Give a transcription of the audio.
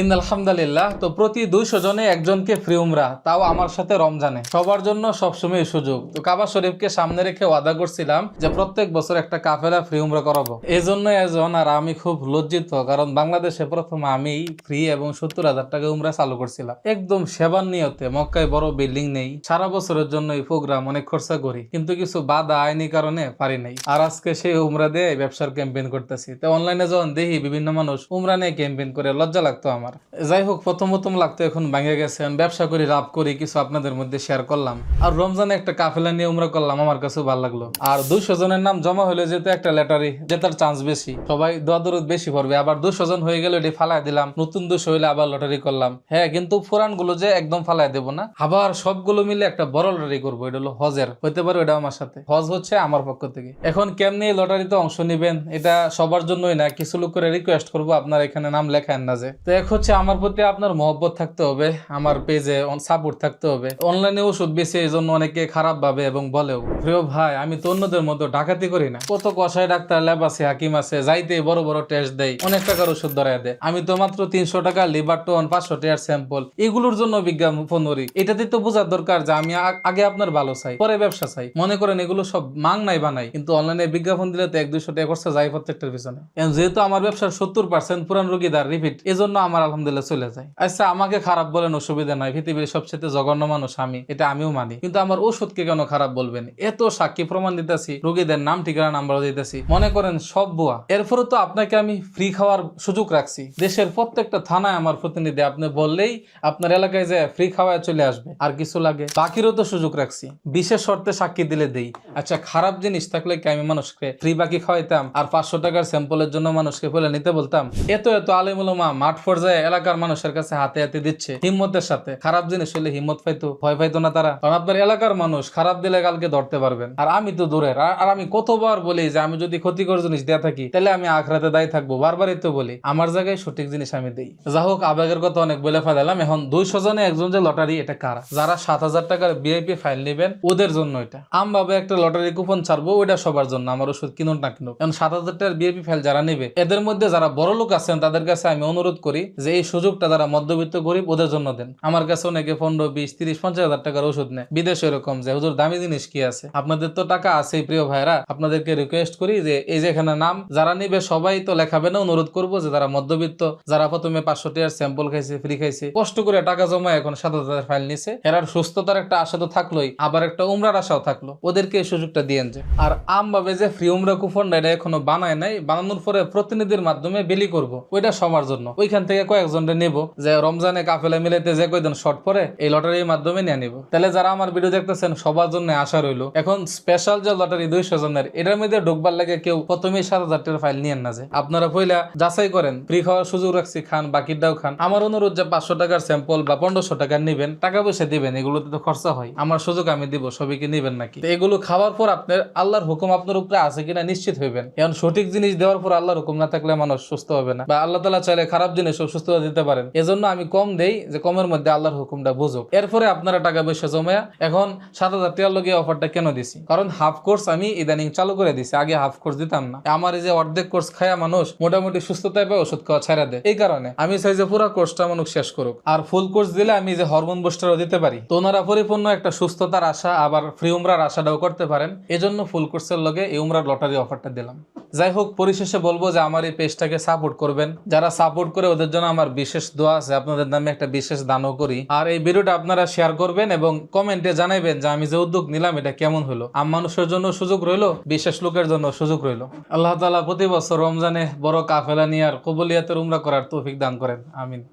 In আলহামদুলিল্লাহ, তো প্রতি দুইশো জনে একজনকে ফ্রি উমরা, তাও আমার সাথে রমজানে। সবার জন্য সবসময় সুযোগ। তো কাবা শরীফকে সামনে রেখে ওয়াদা করছিলাম যে প্রত্যেক বছর একটা কাফেলা ফ্রি উমরা করাবো। এই জন্য এজন আর আমি খুব লজ্জিত, কারণ বাংলাদেশে প্রথম আমি ফ্রি এবং সত্তর হাজার টাকা উমরা চালু করছিলাম। একদম সেবার নিয়তে, মক্কায় বড় বিল্ডিং নেই। সারা বছরের জন্য এই প্রোগ্রাম অনেক খরচা করি, কিন্তু কিছু বাধা আইনি কারণে পারি নাই। আর আজকে সেই উমরা দিয়ে ব্যবসার ক্যাম্পেইন করতেছি। তো অনলাইনে যখন দেখি বিভিন্ন মানুষ উমরা নিয়ে ক্যাম্পেইন করে, লজ্জা লাগতো আমার। যাই হোক, প্রথম প্রথম লাগতো এখন ভেঙে গেছে। ব্যবসা করি লাভ করি, কিছু আপনাদের মধ্যে শেয়ার করলাম। আর রমজানে একটা কাফেলা নিয়ে উমরা করলাম, আমার কাছে ভালো লাগল। আর দুইশো জনের নাম জমা হলে যেহেতু একটা লেটারি জেতার চান্স বেশি। সবাই দোয়াদরুদ বেশি পড়বে। আবার দুশো জন হয়ে গেলে এটি ফালাই দিলাম, নতুন দুশো হইলে আবার লটারি করলাম। হ্যাঁ কিন্তু পুরানগুলো যে একদম ফালাই দেবো না। আবার সবগুলো মিলে একটা বড় লটারি করব, এটা হলো হজের। হইতে পারে এটা আমার সাথে। হজ হচ্ছে আমার পক্ষ থেকে। এখন কেমনি লটারিতে অংশ নিবেন, এটা সবার জন্যই না, কিছু লোক করে রিকোয়েস্ট করব, আপনার এখানে নাম লেখান না যে। তো এক হচ্ছে আমার প্রতি আপনার মহব্বত থাকতে হবে, আমার পেজে সাপোর্ট থাকতে হবে। অনলাইনে ওষুধ বেশি, এই জন্য অনেকে খারাপ ভাবে এবং বলেও, প্রিয় ভাই, আমি তো অন্যদের মতো ডাকাতি করি না। কত কষায় ডাক্তার ল্যাব আছে, হাকিম আছে যাইতে বড় বড় টেস্ট দেয় অনেক টাকার ওষুধ ধরাই দেয়। আমি তো মাত্র তিনশো টাকা লিভার টোন পাঁচশো টাকার স্যাম্পল এগুলোর জন্য বিজ্ঞাপন করি। এটাতে তো বোঝার দরকার যে আমি আগে আপনার ভালো চাই, পরে ব্যবসা চাই। মনে করেন এগুলো সব মাং নাই বানাই, কিন্তু অনলাইনে বিজ্ঞাপন দিলে তো এক দুইশো টাকা খরচা যায় প্রত্যেকটার পিছনে। যেহেতু আমার ব্যবসার সত্তর পার্সেন্ট পুরান রোগীদার রিপিট এজন্য আমার আলহামদুলিল্লাহ চলে যায়। আচ্ছা আমাকে খারাপ বলেন অসুবিধা নাই, পৃথিবীর সবচেয়ে জঘন্য মানুষ আমি, এটা আমিও মানি। কিন্তু আমার ওষুধকে কেন খারাপ বলবেন? এত সাক্ষী প্রমাণ দিতেছি, রোগীদের নাম, ঠিকানা নাম্বার দিতেছি। মনে করেন সব বুয়া। এরপরে তো আপনাকে আমি ফ্রি খাওয়ার সুযোগ রাখছি। দেশের প্রত্যেকটা থানায় আমার প্রতিনিধি, আপনি বললেই আপনার এলাকায় যে ফ্রি খাওয়ায় চলে আসবে, আর কিছু লাগে। বাকিরও তো সুযোগ রাখছি। বিশেষ শর্তে সাক্ষী দিলে দেই। আচ্ছা খারাপ জিনিস থাকলে কি আমি মানুষকে ফ্রি বাকি খাওয়াইতাম? আর পাঁচশো টাকার স্যাম্পলের জন্য মানুষকে বলে নিতে বলতাম? এত এত আলিমুলমা মাঠ পর্যায়ে এলাকার মানুষের কাছে হাতে হাতে দিচ্ছে হিম্মতের সাথে। খারাপ জিনিস হলে হিম্মত পাইতো, ভয় পাইতো না তারা। কারণ আপনার এলাকার মানুষ খারাপ দিলে কালকে ধরতে পারবেন। আর আমি তো দূরের। আর আমি কতবার বলি যে আমি যদি ক্ষতিকর জিনিস দেয়া থাকি, তাহলে আমি আখরাতে দায়ী থাকব। বারবারই তো বলি, আমার জায়গায় সঠিক জিনিস আমি দিই। যা হোক, আবেগের কথা অনেক বলে ফেলাম এখন দুইশো জনে একজন যে লটারি, এটা কারা? যারা সাত হাজার টাকার বিআইপি ফাইল নেবেন, ওদের জন্য এটা। আমভাবে একটা লটারি কুপন ছাড়বো, ওইটা সবার জন্য, আমার ওষুধ কিনুন না কিনুক। এখন সাত হাজার টাকার বিআইপি ফাইল যারা নেবে, এদের মধ্যে যারা বড় লোক আছেন, তাদের কাছে আমি অনুরোধ করি যে এই সুযোগটা যারা মধ্যবিত্ত গরিব ওদের জন্য দেন। আমার কাছে অনেকে পনেরো, বিশ, তিরিশ, পঞ্চাশ হাজার টাকার ওষুধ নেয়। বিদেশে এরকম যে, হুজুর, দামি জিনিস কি আছে? আপনাদের তো টাকা আছে, প্রিয় ভাইরা আপনাদেরকে রিকোয়েস্ট করি যে, এই যেখানে নাম, যারা নিবে সবাই তো লেখাবে না, অনুরোধ করব যে, যারা মধ্যবিত্ত, যারা প্রথমে পাঁচশো টাকার স্যাম্পল খাইছে ফ্রি খাইছে, কষ্ট করে টাকা জমা এখন সাত হাজার ফাইল নিছে। এরার সুস্থতার একটা আশা তো থাকলোই, আবার একটা উমরার আশাও থাকল। ওদেরকে এই সুযোগটা দিয়েন যে। আর আম ভাবে যে ফ্রি উমরা কুপন এটা এখনও বানায় নাই, বানানোর পরে প্রতিনিধির মাধ্যমে বিলি করব, ওইটা সবার জন্য। ওইখান থেকে কয়েকজনটা নেব। যে রমজানে কাফেলা মিলাইতে যে কয়দিন শর্ট পরে, এই লটারির মাধ্যমে নিয়ে নিব। তাহলে যারা আমার ভিডিও দেখতেছেন, সবার জন্য আশা রইল, এখন স্পেশাল যে লটারি দুইশো জনের, এটার মধ্যে ঢুকবার লাগে কেউ প্রথমেই সাত হাজার টাকার ফাইল নিয়েন না যে। আপনারা পয়লা যাচাই করেন ফ্রি খাওয়ার সুযোগ রাখছি, খান বাকিটাও খান। আমার অনুরোধ যে পাঁচশো টাকার স্যাম্পল বা পনেরোশো টাকার নিবেন, টাকা পয়সা দিবেন, এগুলোতে তো খরচা হয়। আমার সুযোগ আমি দিব, সবাইকে নিবেন নাকি? এগুলো খাওয়ার পর আপনার আল্লাহর হুকুম আপনার উপরে আছে কিনা নিশ্চিত হইবেন। এখন সঠিক জিনিস দেওয়ার পর আল্লাহর হুকুম না থাকলে মানুষ সুস্থ হবে না। বা আল্লাহ তালা চাইলে খারাপ জিনিস সুস্থতা দিতে পারেন। এজন্য আমি কম দেই যে কমের মধ্যে আল্লাহর হুকুমটা বুঝুক। এরপরে আপনারা টাকা পয়সা জমায়া এখন সাত হাজার টাকার লগে অফারটা কেন দিছি? কারণ হাফ কোর্স আমি ইদানিং চালু করে দিছি, আগে হাফ কোর্স দিতাম না। আমার এই যে অর্ধেক কোর্স খায়া মানুষ মোটামুটি সুস্থতায় পায়, ওষুধ খাওয়া ছাড়া দেয়। এই কারণে আমি চাই যে পুরো কোর্সটা মানুষ শেষ করুক। আর ফুল কোর্স দিলে আমি যে হরমোন বুস্টারও দিতে পারি। তো ওনারা পরিপূর্ণ একটা সুস্থতার আশা, আবার ফ্রি উমরার আশাটাও করতে পারেন। এজন্য ফুল কোর্সের লগে এই উমরার লটারি অফারটা দিলাম। যাই হোক, পরিশেষে বলব যে আমার এই পেজটাকে সাপোর্ট করবেন। যারা সাপোর্ট করে ওদের জন্য আমার বিশেষ দোয়া আছে, আপনাদের নামে একটা বিশেষ দানও করি। আর এই ভিডিওটা আপনারা শেয়ার করবেন এবং কমেন্টে জানাবেন যে আমি যে উদ্যোগ নিলাম, এটা কেমন হলো? আম মানুষের জন্য সুযোগ রইল, বিশেষ লোকের জন্য সুযোগ রইল। আল্লাহ তালা প্রতি বছর রমজানে বড় কাফেলা নিয়ে আর কবলিয়াতের উমরা করার তৌফিক দান করেন। আমিন।